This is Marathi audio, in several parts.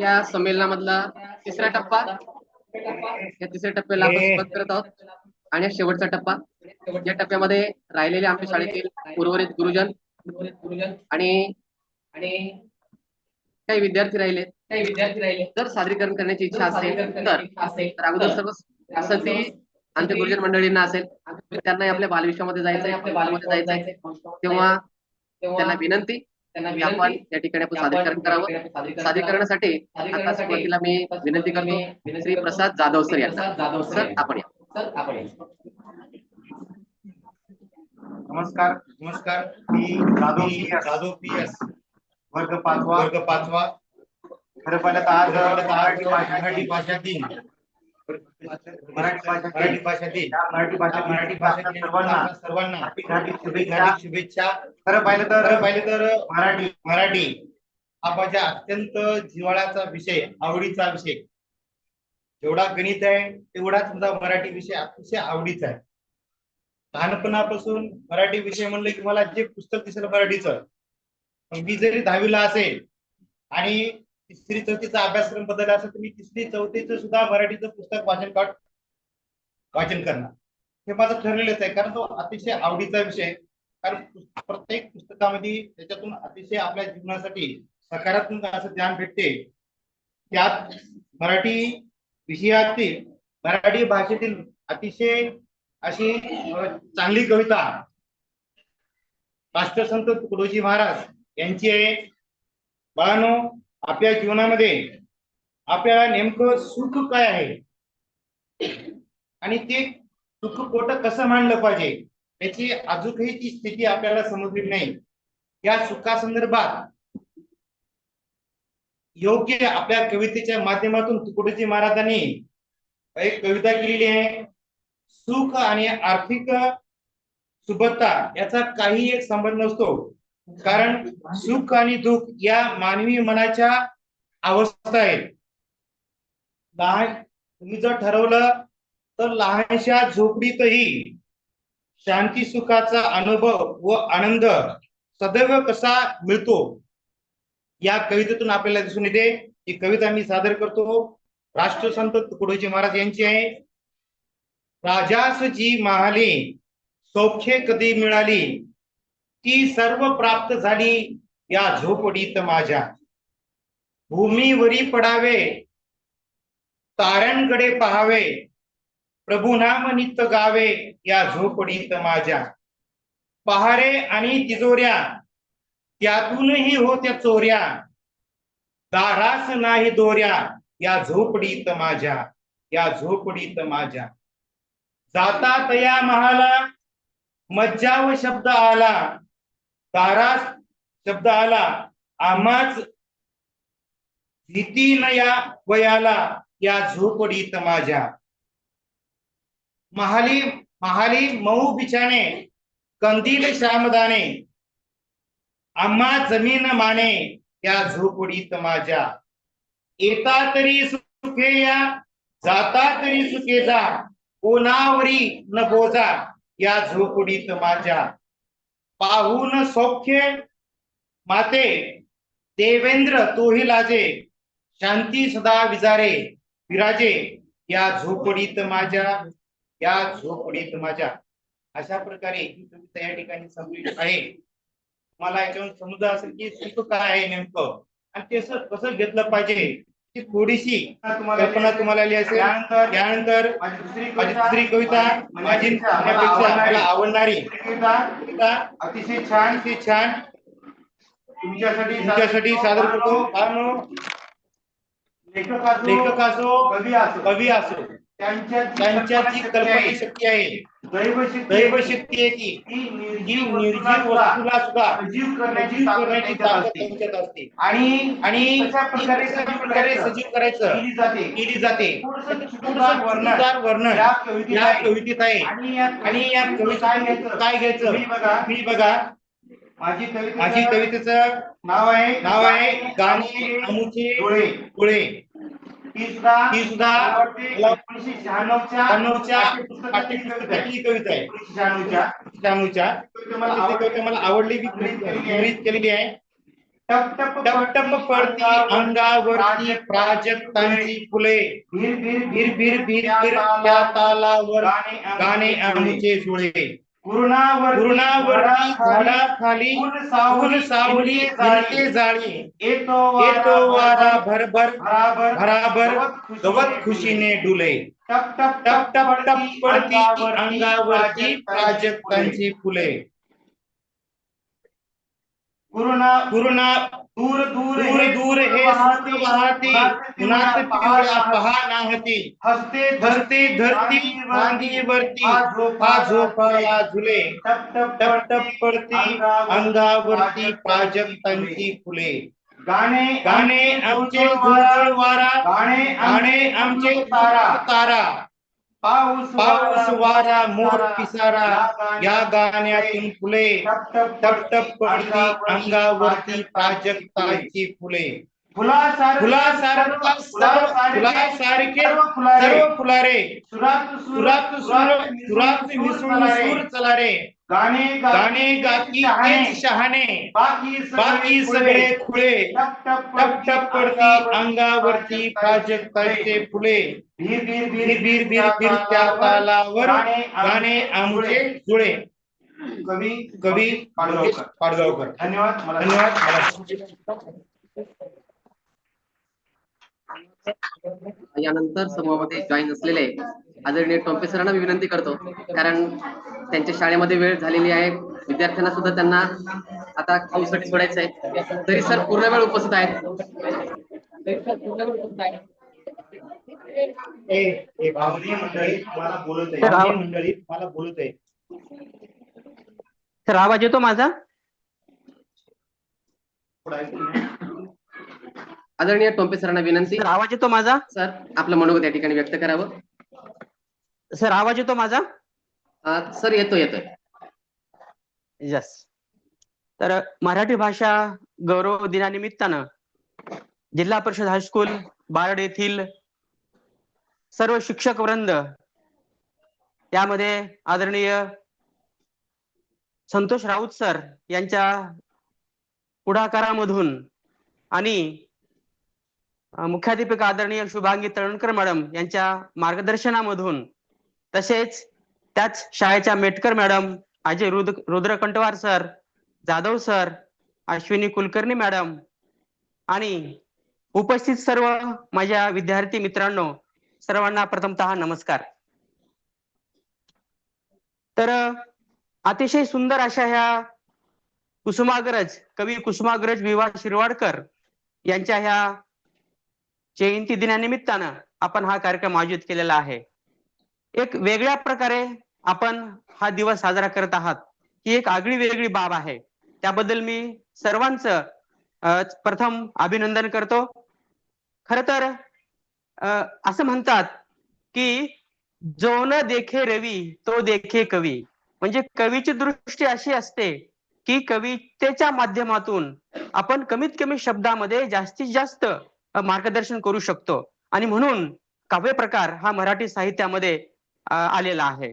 या संमेलनामधला तिसरा टप्पा. या तिसऱ्या टप्प्याला आपण सुरुवात करत आहोत. आणि शेवटचा टप्पा. या टप्प्यामध्ये राहिलेले आमच्या शाळेतील उर्वरित गुरुजन आणि काही विद्यार्थी राहिले. काही विद्यार्थी राहिले जर सादरीकरण करण्याची इच्छा असेल तर तर अगोदर सर्व असेल ती आमच्या गुरुजन मंडळींना असेल. त्यांना आपल्या बालविश्वामध्ये जायचंय. आपल्या बालमध्ये जायचंय. तेव्हा त्यांना विनंती की आपण या ठिकाणी आपण सादरीकरण करावं. सादरीकरणासाठी आता सुरुवातीला मी विनंती करतो श्री प्रसाद जाधव सर यांना. सर आपण या. नमस्कार नमस्कार. मी जाधव जाधव पी एस. वर्ग पाचवा. वर्ग पाचवा. खरं पाहिलं तर आज मराठी भाषा दिन मराठी भाषा मराठी भाषा मराठी भाषा मराठी भाषा दिन सर्वांना. सर्वांना शुभेच्छा. शुभेच्छा. खरं पाहिलं तर पाहिलं तर मराठी मराठी हा माझ्या अत्यंत जिव्हाळ्याचा विषय आवडीचा विषय. जेवढा गणित आहे तेवढाच माझा मराठी विषय अतिशय आवडीचा आहे. लहानपणापासून मराठी विषय म्हणलं की मला जे पुस्तक दिसेल मराठीचं. मी जरी दहावीला असेल आणि तिसरी चौथीचा अभ्यासक्रम बदलला असेल तर तिसरी चौथीचं सुद्धा मराठीचं पुस्तक वाचन काढ वाचन करणार. हे माझं ठरलेलंच आहे. कारण तो अतिशय आवडीचा विषय कारण प्रत्येक पुस्तकामध्ये त्याच्यातून अतिशय आपल्या जीवनासाठी सकारात्मक असं ज्ञान भेटते. त्यात मराठी विषयातील मराठी भाषेतील अतिशय अशी चांगली कविता राष्ट्रसंत तुकडोजी महाराज यांची आहे. बाळानो आपल्या जीवनामध्ये आपल्याला नेमकं सुख काय आहे? आणि ते सुख पोट कसं मांडलं पाहिजे? त्याची अजूनही ती स्थिती आपल्याला समजली नाही. या सुखासंदर्भात योग्य आपल्या कवितेच्या माध्यमातून तुकडोजी महाराजांनी एक कविता केलेली आहे. सुख आणि आर्थिक सुबत्ता याचा काही एक संबंध नसतो. कारण सुख आणि दुःख या मानवी मनाच्या अवस्था आहेत. लहान तुम्ही जर ठरवलं तर लहानशा झोपडीतही शांती सुखाचा अनुभव व आनंद सदैव कसा मिळतो? या कवितेतून आपल्याला दिसून येते. ही कविता मी सादर करतो. राष्ट्रसंत तुकडोजी महाराज यांची आहे. राजास जी महाली सौख्ये कधी मिळाली? ती सर्व प्राप्त झाली या झोपडीत माझ्या. भूमीवरी पडावे ताऱ्यांकडे पहावे प्रभू नाम गावे या झोपडीत माझ्या. पहारे आणि तिजोऱ्या त्यातूनही होत्या चोऱ्या. दारास नाही दोऱ्या या झोपडीत माझ्या या झोपडीत माझ्या. जाता तया महाला मज्जाव शब्द आला. तारा शब्द आला. आम्हाच भीती या वयाला या झोपडीत माझ्या. महाली महाली मऊ बिछाने कंदील श्यामदाने आम्हा जमीन माने या झोपडीत माझ्या. येता तरी सुखे या जाता तरी सुखे जा कोणावरी न बोजा या झोपडीत माझ्या. पाहून सौख्य माते. देवेंद्र तोही लाजे. शांती सदा विजारे. विराजे. या झोपडीत माझ्या या झोपडीत माझ्या. अशा प्रकारे ही कविता या ठिकाणी संपलेली आहे. मला याच्यावर समजा असेल की सुख काय आहे नेमकं? आणि ते कसं घेतलं पाहिजे? ती थोडीशी कल्पना तुम्हाला आली असेल. त्यानंतर माझी दुसरी कविता. माझी मला आवडणारी. अतिशय छान. ती छान. तुमच्यासाठी तुमच्यासाठी सादर करतो. कारण लेखक असो लेखक असो कवी असो कवी असो त्यांच्या त्यांच्या जी कल्पना शक्ती आहे दैवशक्ती दैव शक्ती आहे ही निर्जीव वस्तूला सुद्धा सजीव करण्याची करण्याची ताकद असते. त्यांच्यात असते. आणि आणि कशा प्रकारे सजीव करायचं? केली जाते. केली वर्णन. या कवितेत आहे. आणि या कवितेत काय घ्यायचं? तुम्ही बघा. माझी कविता माझी कवितेचं नाव आहे नाव आहे गाणी अमुचे डोळे. डोळे. ही सुद्धा ही सुद्धा मला वाटते मला- एकोणीसशे शहाण्णवच्या शहाण्णवच्या पाठ्यपुस्तकातली कविता आहे. पाठ्यपुस्तकातली कविता आहे. एकोणीसशे शहाण्णवच्या. शहाण्णवच्या. कविता मला ती आवडली. प्रेरित केलेली आहे. टप टप टप टप पडती अंगावरती प्राजक्तांची फुले. भीर भीर भीर भीर भीर भीर त्या तालावर गाणे आमचे जुळे फुल सावली जाळी. जाळी. येतो येतो वारा भरभर भराभर भराभर गवत खुशीने डुले. टप टप टप टप टप पडती अंगावरती प्राजक्तांची फुले. पूर्णा पूर्ण दूर हे पहा हसते धरती धरती हा झुले. टप टप टप पडती अंगावरती प्राजक्तांची फुले. गाणे गाणे आमचे वारा गाणे गाणे आमचे तारा तारा पाऊस वारा मोर पिसारा या गाण्यातून फुले. टप टप पडती अंगावरती प्राजक्तांची फुले. फुलासारखे सर्व फुलारे. सुरात सुरात मिसळून सूर गाणे गाणे गाती शहाणे. बाकी सगळे खुळे. टप टप पडती अंगावरती प्राजक्तांचे फुले. भीर भीर बीर त्या तालावर गाणे आमचे जुळे कवी कवी पाडगावकर. पाडगावकर. धन्यवाद धन्यवाद. यानंतर समूहामध्ये जॉईन असलेले आदरणीय टोंपे सरांना मी विनंती करतो. कारण त्यांच्या शाळेमध्ये वेळ झालेली आहे. विद्यार्थ्यांना सुद्धा त्यांना आता खाऊसाठी सोडायचं आहे तरी सर पूर्ण वेळ उपस्थित आहेत. सर आवाज येतो माझा? आदरणीय टोंपे सरांना विनंती. सर आवाज येतो माझा? सर आपलं मनोगत या ठिकाणी व्यक्त करावं. सर आवाज येतो माझा? सर येतो येतोय. यस तर मराठी भाषा गौरव दिनानिमित्तानं जिल्हा परिषद हायस्कूल बारड येथील सर्व शिक्षक वृंद त्यामध्ये आदरणीय संतोष राऊत सर यांच्या पुढाकारामधून आणि मुख्याध्यापिका आदरणीय शुभांगी तळणकर मॅडम यांच्या मार्गदर्शनामधून तसेच त्याच शाळेच्या Metkar madam Ajay Rudra Rudrakanthwar sir Jadhav sir Ashwini Kulkarni madam आणि उपस्थित सर्व माझ्या विद्यार्थी मित्रांनो सर्वांना प्रथमतः नमस्कार. तर अतिशय सुंदर अशा ह्या कुसुमाग्रज कवी कुसुमाग्रज विवा शिरवाडकर यांच्या ह्या जयंती दिनानिमित्तानं आपण हा कार्यक्रम आयोजित केलेला आहे. एक वेगळ्या प्रकारे आपण हा दिवस साजरा करत आहात ही एक आगळी वेगळी बाब आहे. त्याबद्दल मी सर्वांचं प्रथम अभिनंदन करतो. खर तर असं म्हणतात की जो न देखे रवी तो देखे कवी. म्हणजे कवीची दृष्टी अशी असते की कवितेच्या माध्यमातून आपण कमीत कमी शब्दामध्ये जास्तीत जास्त मार्गदर्शन करू शकतो. आणि म्हणून काव्य प्रकार हा मराठी साहित्यामध्ये आलेला आहे.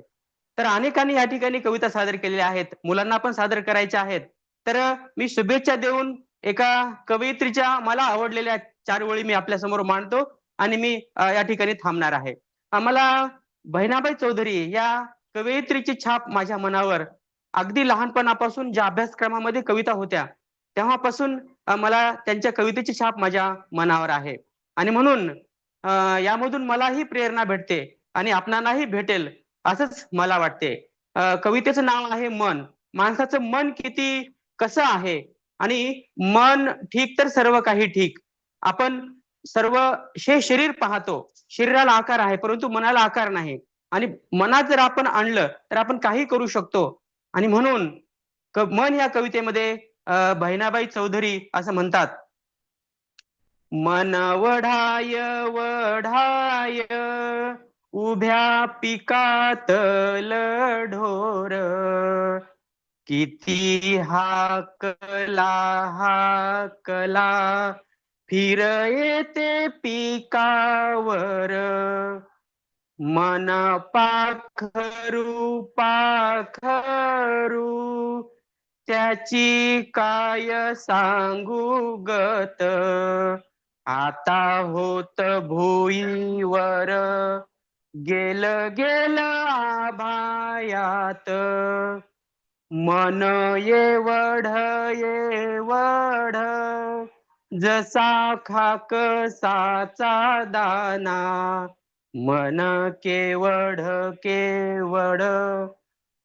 तर अनेकांनी या ठिकाणी कविता सादर केलेल्या आहेत. मुलांना पण सादर करायच्या आहेत. तर मी शुभेच्छा देऊन एका कवयित्रीच्या मला आवडलेल्या चार ओळी मी आपल्यासमोर मांडतो आणि मी या ठिकाणी थांबणार आहे. मला बहिणाबाई चौधरी या कवयित्रीची छाप माझ्या मनावर अगदी लहानपणापासून ज्या अभ्यासक्रमामध्ये कविता होत्या तेव्हापासून मला त्यांच्या कवितेची छाप माझ्या मनावर आहे. आणि म्हणून यामधून मलाही प्रेरणा भेटते आणि आपणालाही भेटेल असंच मला वाटते. कवितेचं नाव आहे मन. माणसाचं मन किती कसं आहे? आणि मन ठीक तर सर्व काही ठीक. आपण सर्व हे शरीर पाहतो. शरीराला आकार आहे परंतु मनाला आकार नाही. आणि मनात जर आपण आणलं तर आपण काही करू शकतो. आणि म्हणून मन या कवितेमध्ये बहिणाबाई चौधरी असं म्हणतात. मन वढाय वढाय उभ्या पिकातल ढोर किती हाकला हाकला फिर येते पिकावर. मन पाखरू पाखरू त्याची काय सांगू गत? आता होत भुईवर. गेल गेल आभायात. मन येवढ येवढ जसा खाक साचा दाना. मन केवढ केवढ.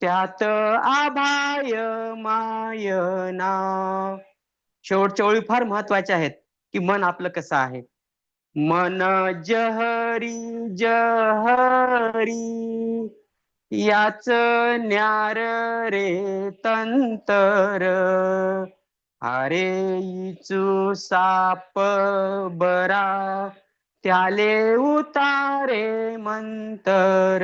त्यात आभाय मायना शेवटच्या ओळी फार महत्त्वाच्या आहेत की मन आपलं कसं आहे? मन जहरी जहरी. याच न्यार रे तंतर. अरे इचू साप बरा त्याले उतारे मंतर.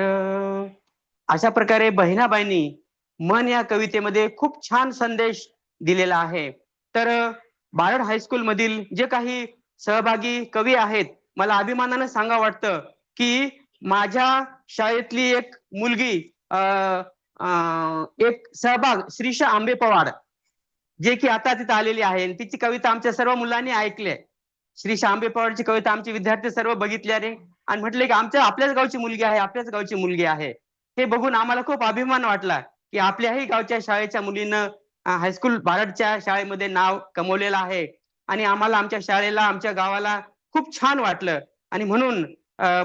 अशा प्रकारे बहिणाबाईंनी मन या कवितेमध्ये खूप छान संदेश दिलेला आहे. तर बारड हायस्कूल मधील जे काही सहभागी कवी आहेत मला अभिमानानं सांगा वाटतं की माझ्या शाळेतली एक मुलगी अं, अं, एक सहभाग श्रीषा आंबे पवार जे की आता तिथे आलेली आहे तिची कविता आमच्या सर्व मुलांनी ऐकली श्रीशा आंबे पवारची कविता आमचे विद्यार्थी सर्व बघितल्याने आणि म्हटले की आमच्या आपल्याच गावची मुलगी आहे आपल्याच गावची मुलगी आहे. हे बघून आम्हाला खूप अभिमान वाटला की आपल्याही गावच्या शाळेच्या मुलीनं हायस्कूल भारतच्या शाळेमध्ये नाव कमवलेलं आहे. आणि आम्हाला आमच्या शाळेला आमच्या गावाला खूप छान वाटलं. आणि म्हणून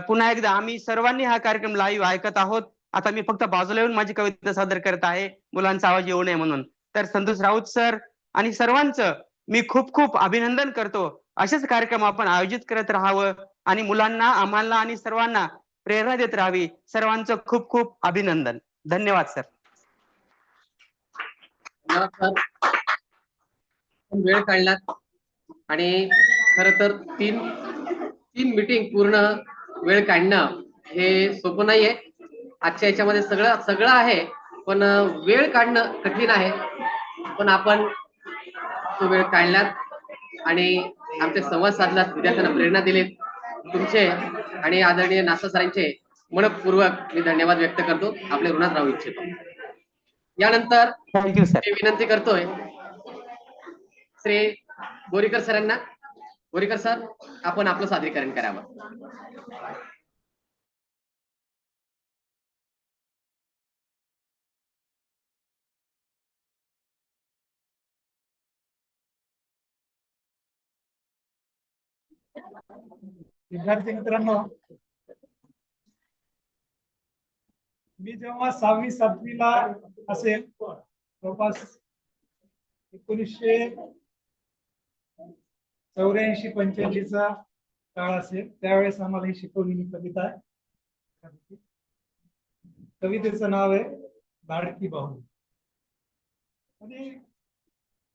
पुन्हा एकदा आम्ही सर्वांनी हा कार्यक्रम लाईव्ह ऐकत आहोत. आता मी फक्त बाजूला येऊन माझी कविता सादर करत आहे. मुलांचा आवाज येऊ नये म्हणून. तर संतोष राऊत सर आणि सर्वांचं मी खूप खूप अभिनंदन करतो. असेच कार्यक्रम आपण आयोजित करत राहावं. आणि मुलांना आम्हाला आणि सर्वांना प्रेरणा देत राहावी. सर्वांचं खूप खूप अभिनंदन. धन्यवाद सर. वेळ काढलात. आणि खर तर तीन तीन मीटिंग पूर्ण वेळ काढणं हे सोपं नाहीये. आजच्या याच्यामध्ये सगळं सगळं आहे पण वेळ काढणं कठीण आहे. पण आपण तो वेळ काढलात आणि आमचे संवाद साधलात. विद्यार्थ्यांना प्रेरणा दिलीत. तुमचे आणि आदरणीय नासा सरांचे मनपूर्वक मी धन्यवाद व्यक्त करतो. आपल्या ऋणात राहू इच्छितो. यानंतर विनंती करतोय श्री बोरीकर सरांना. बोरीकर सर आपण आपलं सादरीकरण करावं. विद्यार्थी मित्रांनो मी जेव्हा सहावी सातवीला असेल जवळपास एकोणीसशे चौऱ्याऐंशी पंच्याऐंशीचा काळ असेल त्यावेळेस आम्हाला ही शिकवलेली कविता आहे. कवितेचं नाव आहे लाडकी बाहू आणि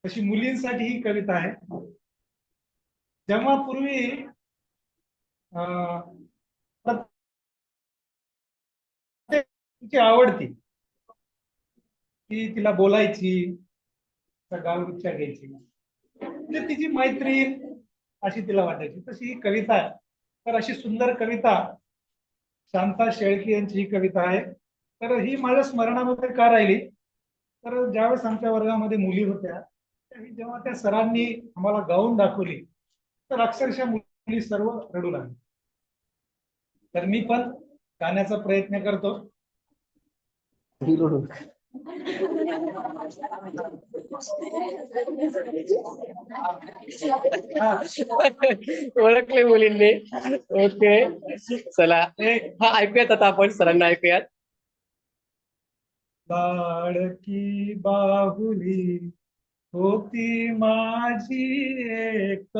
अशी मुलींसाठी ही कविता आहे. जेव्हा पूर्वी तिची आवडती. ती तिला बोलायची गालगुच्च्या घ्यायची. म्हणजे तिची मैत्रीण अशी तिला वाटायची. तशी ही कविता आहे. तर अशी सुंदर कविता शांता शेळकी यांची ही कविता आहे. तर ही माझ्या स्मरणामध्ये का राहिली? तर ज्यावेळेस आमच्या वर्गामध्ये मुली होत्या जेव्हा त्या सरांनी आम्हाला गाऊन दाखवली तर अक्षरशः मुली सर्व रडू लागली. तर मी पण गाण्याचा प्रयत्न करतो. हा, ओळखले मुलींनी. ओके. चला. हा ऐकूयात आता आपण सरांना ऐकूयात. लाडकी बाहुली होती माझी एक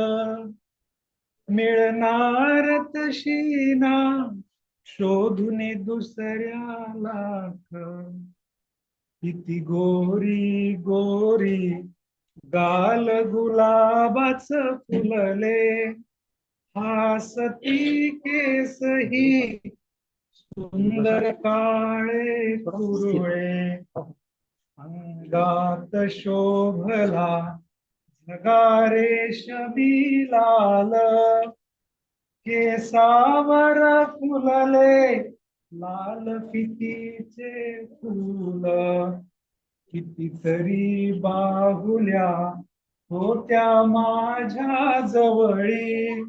मिळणार तशी ना शोधून दुसऱ्याला किती गोरी गोरी गाल गुलाबाच फुलले. हासती केसही सुंदर काळे कुरुळे अंगात शोभला रेशमी लाल केसावर फुलले लाल फितीचे फुल. कितीतरी बाहुल्या होत्या माझ्या जवळी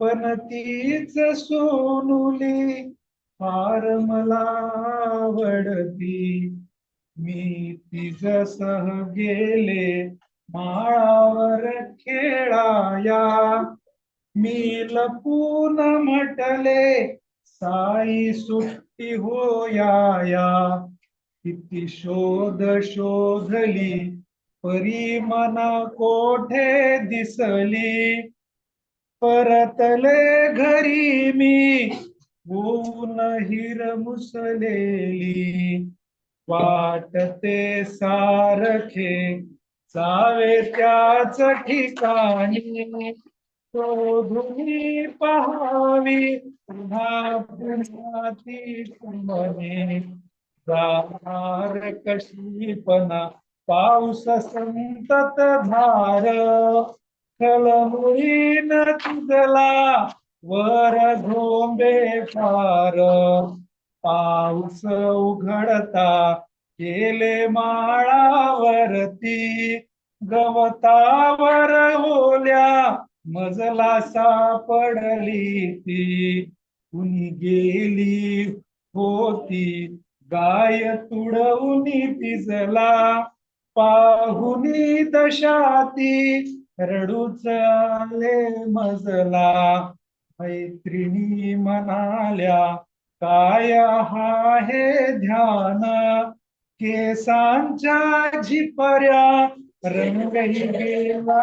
पण तीच सोनुली फार मला आवडती. मी तिजसह गेले माळावर खेळाया मी लपून म्हटले साई सुट्टी होया किती शोध शोधली परी मना कोठे दिसली? परतले घरी मी ऊन हिर मुसलेली. वाटते सारखे जावे त्याच ठिकाणी शोधून पहावी पुन्हा पुन्हा ती जाणार कशी पण पाऊस संतत धार. खलमुळीन तुझला वर झोंबे फार पाऊस उघडता केले माळावरती गवतावर ओल्या मजला सापडली ती. कुणी गेली होती गाय तुडवून तिजला. पाहुनी दशाती रडूच आले मजला. मैत्रिणी म्हणाल्या काय हा हे ध्यान? केसांच्या झिपऱ्या रंगही गेला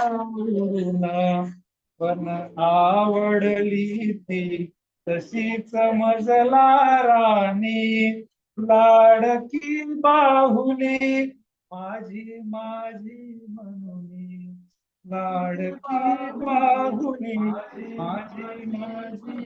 पण आवडली ती तशीच मजला राणी. लाडकी बाहुली माझी माझी म्हणून. लाडकी बाहुली माझी माझी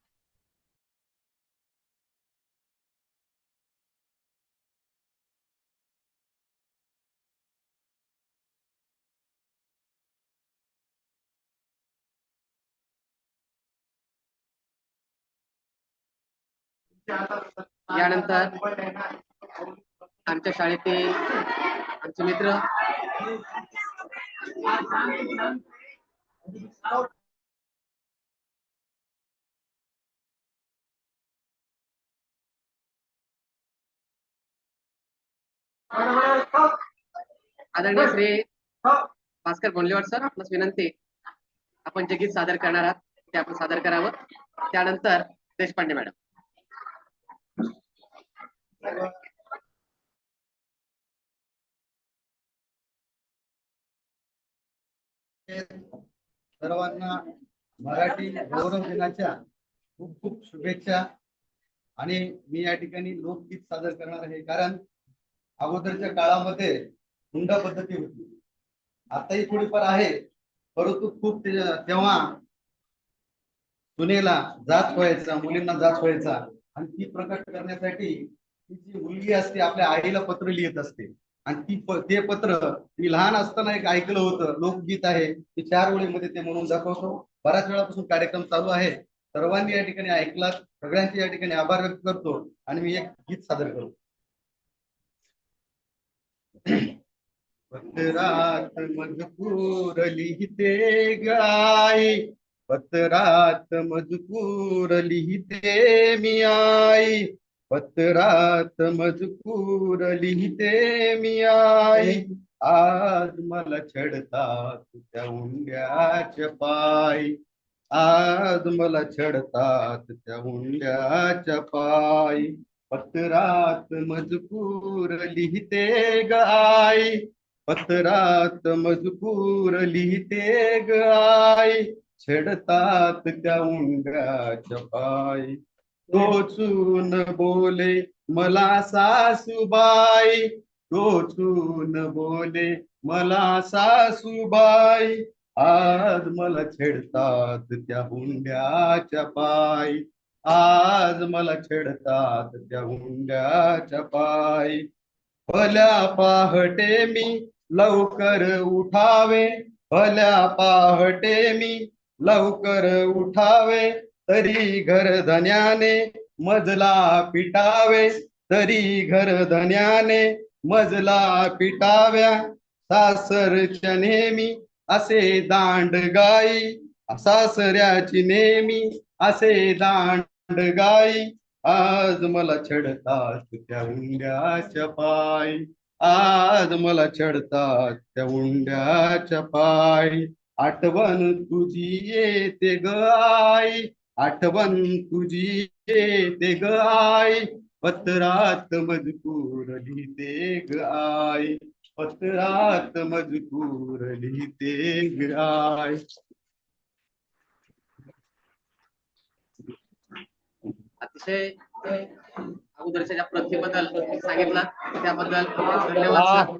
यानंतर आमच्या शाळेतील आमचे मित्र. आदरणीय श्री भास्कर बोंडलेवाड सर आपणास विनंती. आपण जे गीत सादर करणार आहात ते आपण सादर करावं. त्यानंतर देशपांडे मॅडम. सर्वांना मराठी गौरव दिनाच्या खूप खूप शुभेच्छा. आणि मी या ठिकाणी लोकगीत सादर करणार आहे कारण अगोदरच्या काळामध्ये हुंडा पद्धती होती. आताही थोडीफार आहे परंतु खूप तेव्हा सुनेला जात व्हायचा मुलींना जात व्हायचा आणि ती प्रकट करण्यासाठी जी मुलगी असते आपल्या आईला पत्र लिहित असते. आणि ती ते पत्र मी लहान असताना एक ऐकलं होतं लोकगीत आहे. ते चार ओळीमध्ये ते म्हणून दाखवतो. बऱ्याच वेळापासून कार्यक्रम चालू आहे. सर्वांनी या ठिकाणी ऐकला सगळ्यांचे या ठिकाणी आभार व्यक्त करतो आणि मी एक गीत सादर करतो पत्रात मजकूर लिहिते गाई. पत्रात मजकूर लिहिते मी आई. पत्रात मजकूर लिहिते मी आई. आज मला छडतात त्या उंड्याच्या पायी. आज मला छडतात त्या हुंड्याच्या पायी. पत्रात मजकूर लिहिते गाय पत्रात मजकूर लिहिते गाय छडतात त्या उंड्याच्या पायी. टोचून बोले मला सासूबाई. टोचून बोले मला सासूबाई. आज मला छेडतात त्या हुंड्याच्या पाय. आज मला छेडतात त्या हुंड्याच्या पाय. भल्या पहाटे मी लवकर उठावे. भल्या पहाटे मी लवकर उठावे. तरी घरधन्याने मजला पिटावे तरी घरधन्याने मजला पिटाव्या. सासरच्या नेहमी असे दांड गाई सासऱ्याची नेहमी असे दांड गाई. आज मला छडतात त्या हुंड्याच्या पाय आज मला छडतात त्या हुंड्याच्या पाय. आठवण तुझी येते ग आई आठवण तुझी येते ग आई. पत्रात मजकूर लिहिते ग आई. पत्रात मजकूर लिहिते ग आई. अतिशय अगोदरच्या ज्या प्रथेबद्दल सांगितलं त्याबद्दल धन्यवाद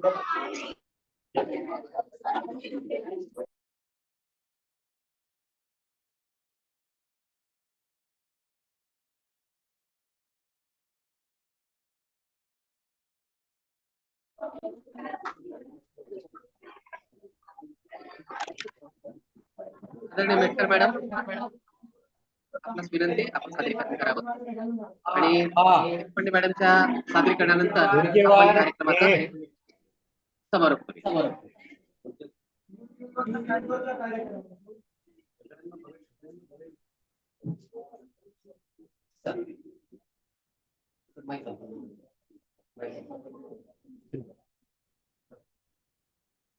मेटकर मॅडम आपणास विनंती आपण सादरीकरण करावं आणि पंडित मॅडमच्या सादरीकरणानंतर आपण कार्यक्रमाचा समारोप करूया.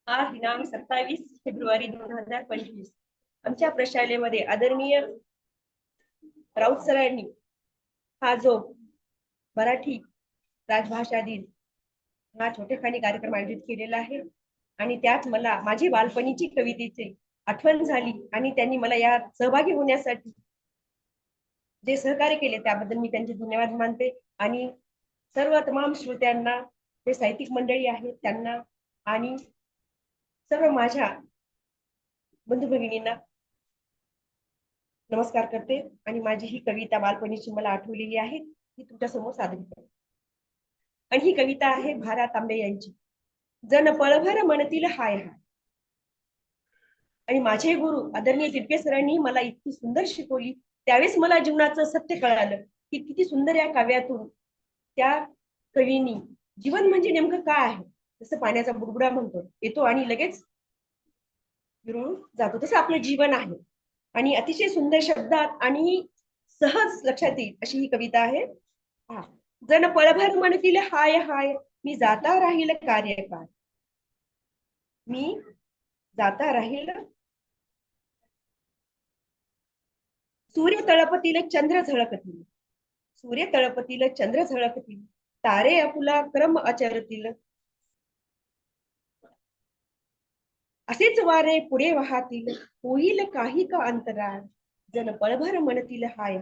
दिनांक सत्तावीस फेब्रुवारी दोन हजार पंचवीस. आमच्या प्रशालेमध्ये आदरणीय राऊत सरांनी हा जो मराठी राजभाषा दिन हा छोटेखानी कार्यक्रम आयोजित केलेला आहे. आणि त्यात मला माझी बालपणीची कवितेची आठवण झाली आणि त्यांनी मला यात सहभागी होण्यासाठी जे सहकार्य केले त्याबद्दल मी त्यांचे धन्यवाद मानते. आणि सर्व तमाम श्रोत्यांना जे साहित्यिक मंडळी आहेत त्यांना आणि सर्व माझ्या बंधू भगिनींना नमस्कार करते आणि माझी ही कविता बालपणीची मला आठवलेली आहे ती तुमच्यासमोर सादर करते आणि ही कविता आहे भारा तांबे यांची. जन पळभर म्हणतील हाय हाय. आणि माझे गुरु आदरणीय तिरके सरांनी मला इतकी सुंदर शिकवली त्यावेळेस मला जीवनाचं सत्य कळालं की किती सुंदर या काव्यातून त्या कवीनी जीवन म्हणजे नेमकं काय आहे? जसं पाण्याचा बुडबुडा म्हणतो येतो आणि लगेच विरून जातो. तसं आपलं जीवन आहे. आणि अतिशय सुंदर शब्दात आणि सहज लक्षात येईल अशी ही कविता आहे. हा. जण पळभर म्हणतील हाय हाय मी जाता राहील कार्य काय मी जाता राहील. सूर्य तळपतील चंद्र झळकतील. सूर्य तळपतील चंद्र झळकतील. तारे आपुला क्रम आचरतील असेच वारे पुढे वाहतील होईल काही का अंतराळ? जन पळभर म्हणतील हाय.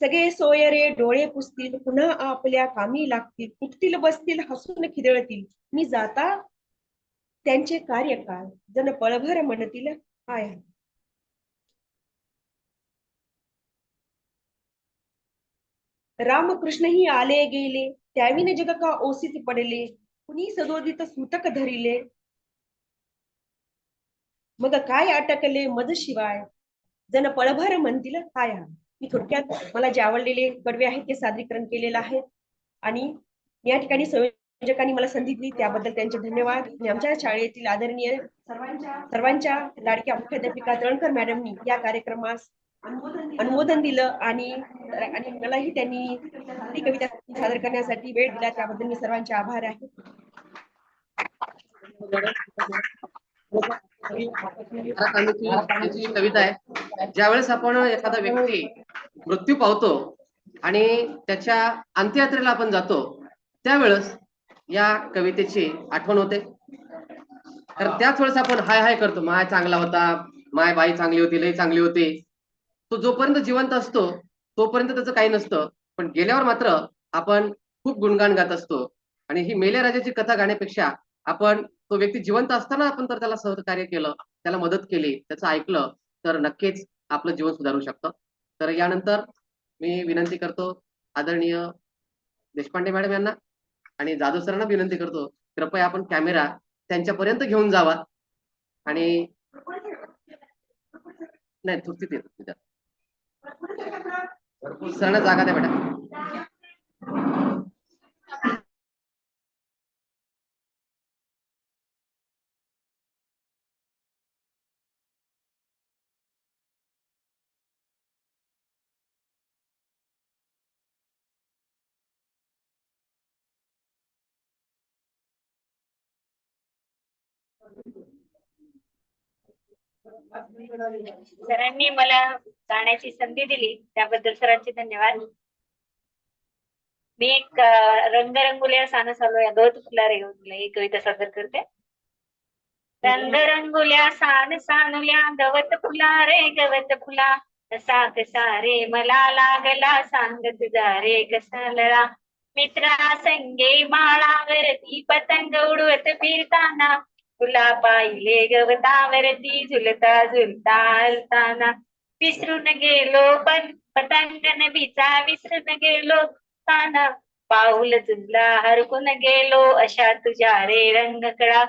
सगळे सोयरे डोळे पुसतील पुन्हा आपल्या कामी लागतील उठतील बसतील हसून खिदळतील. मी जाता त्यांचे कार्यकाळ जन पळभर म्हणतील हाय. रामकृष्णही आले गेले त्याविने जग का ओसीत पडले? कुणी सदोदित सूतक धरिले. मग काय अटकले? मज शिवाय. जन पळभर म्हणतील काय मी थोडक्यात मला जे आवडलेले कडवे आहेत ते सादरीकरण केलेलं आहे. आणि या ठिकाणी संयोजकांनी मला संधी दिली. त्याबद्दल त्यांचे धन्यवाद. आणि आमच्या शाळेतील आदरणीय सर्वांच्या सर्वांच्या लाडक्या मुख्याध्यापिका तळणकर मॅडमनी या कार्यक्रमास अनुमोदन दिलं आणि आणि मलाही त्यांनी ही कविता सादर करण्यासाठी वेळ दिला त्याबद्दल मी सर्वांचे आभार आहे. कविता आहे ज्यावेळेस आपण एखादा व्यक्ती मृत्यू पावतो आणि त्याच्या अंत्ययात्रेला आपण जातो त्यावेळेस या कवितेची आठवण होते. तर त्याच वेळेस आपण हाय हाय करतो माय चांगला होता माय बाई चांगली होती लई चांगली होती. तो जोपर्यंत जिवंत असतो तोपर्यंत त्याचं काही नसतं. पण गेल्यावर मात्र आपण खूप गुणगान गात असतो. आणि ही मेल्या राजाची कथा गाण्यापेक्षा आपण तो व्यक्ती जिवंत असताना आपण तर त्याला सहकार्य केलं त्याला मदत केली त्याचं ऐकलं तर नक्कीच आपलं जीवन सुधारू शकतं. तर यानंतर मी विनंती करतो आदरणीय देशपांडे मॅडम यांना आणि जाधव सरांना विनंती करतो कृपया आपण कॅमेरा त्यांच्यापर्यंत घेऊन जावा. आणि नाही थुर्तीत सरळ जागा द्या बेटा. सरांनी मला जाण्याची संधी दिली त्याबद्दल सरांचे धन्यवाद. मी एक रंगरंगुल्या सान सानस या गवत फुला रे हो तुला. ही कविता सादर करते. रंगरंगुल्या सान सानुल्या गवत फुला रे गवत फुला. कसा कसा रे? मला लागला सांग तुझा रे कसा लळा? मित्रा संगे माळावरती पतंग उडवत फिरताना तुला पाहिले गवतावरती झुलता झुलता हलताना विसरून गेलो पण पतंग बिचा विसरून गेलो ताना पाऊल तुझला हरकून गेलो अशा तुझ्या रे रंगकडा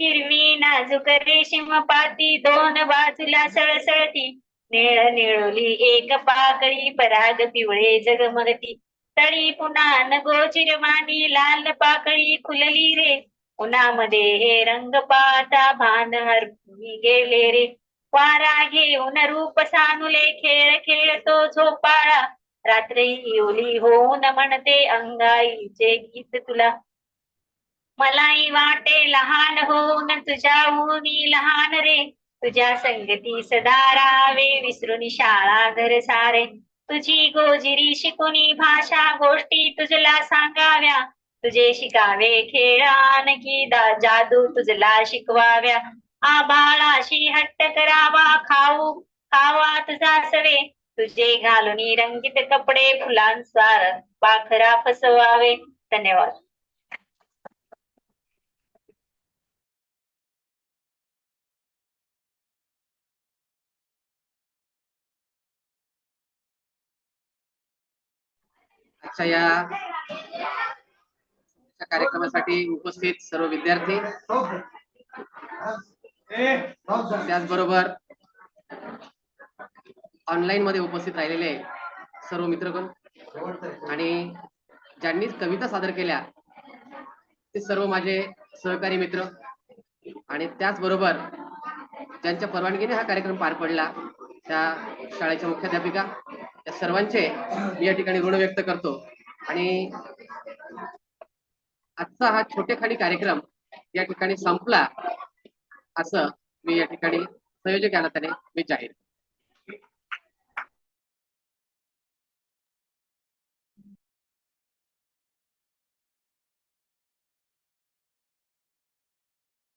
हिरवी नाजूक रेशीम पाती दोन बाजूला सळसळती निळ निळोली एक पाकळी पराग पिवळे जगमगती तळी पुन्हा नगोचिरवाणी लाल पाकळी खुलली रे उन्हामध्ये हे रंग पाहता भान हरपून गेले रे. वारा घेऊन रूप सानुले खेळ खेळतो झोपाळा. रात्री ओली होऊन म्हणते अंगाईचे गीत तुला. मलाही वाटे लहान होऊन तुझ्या ऊनी लहान रे. तुझ्या संगती सदा राहावे विसरून शाळा घर सारे. तुझी गोजिरी शिकुनी भाषा गोष्टी तुझला सांगाव्या. तुझे शिकावे खेळान आणखी जादू तुझला शिकवाव्या. आबाळाशी हट्ट करावा खाऊ खावा तुझा सवे. तुझे घालून रंगीत कपडे फुलांसार पाखरा फसवावे. धन्यवाद. आजच्या या. कार्यक्रमासाठी उपस्थित सर्व विद्यार्थी. त्याचबरोबर ऑनलाईन मध्ये उपस्थित राहिलेले सर्व मित्रगण आणि ज्यांनी कविता सादर केल्या ते सर्व माझे सहकारी मित्र आणि त्याचबरोबर ज्यांच्या परवानगीने हा कार्यक्रम पार पडला त्या शाळेच्या मुख्याध्यापिका त्या सर्वांचे मी या ठिकाणी ऋण व्यक्त करतो. आणि आजचा हा छोटेखानी कार्यक्रम या ठिकाणी संपला. असं मी या ठिकाणी संयोजक या नात्याने मी जाहीर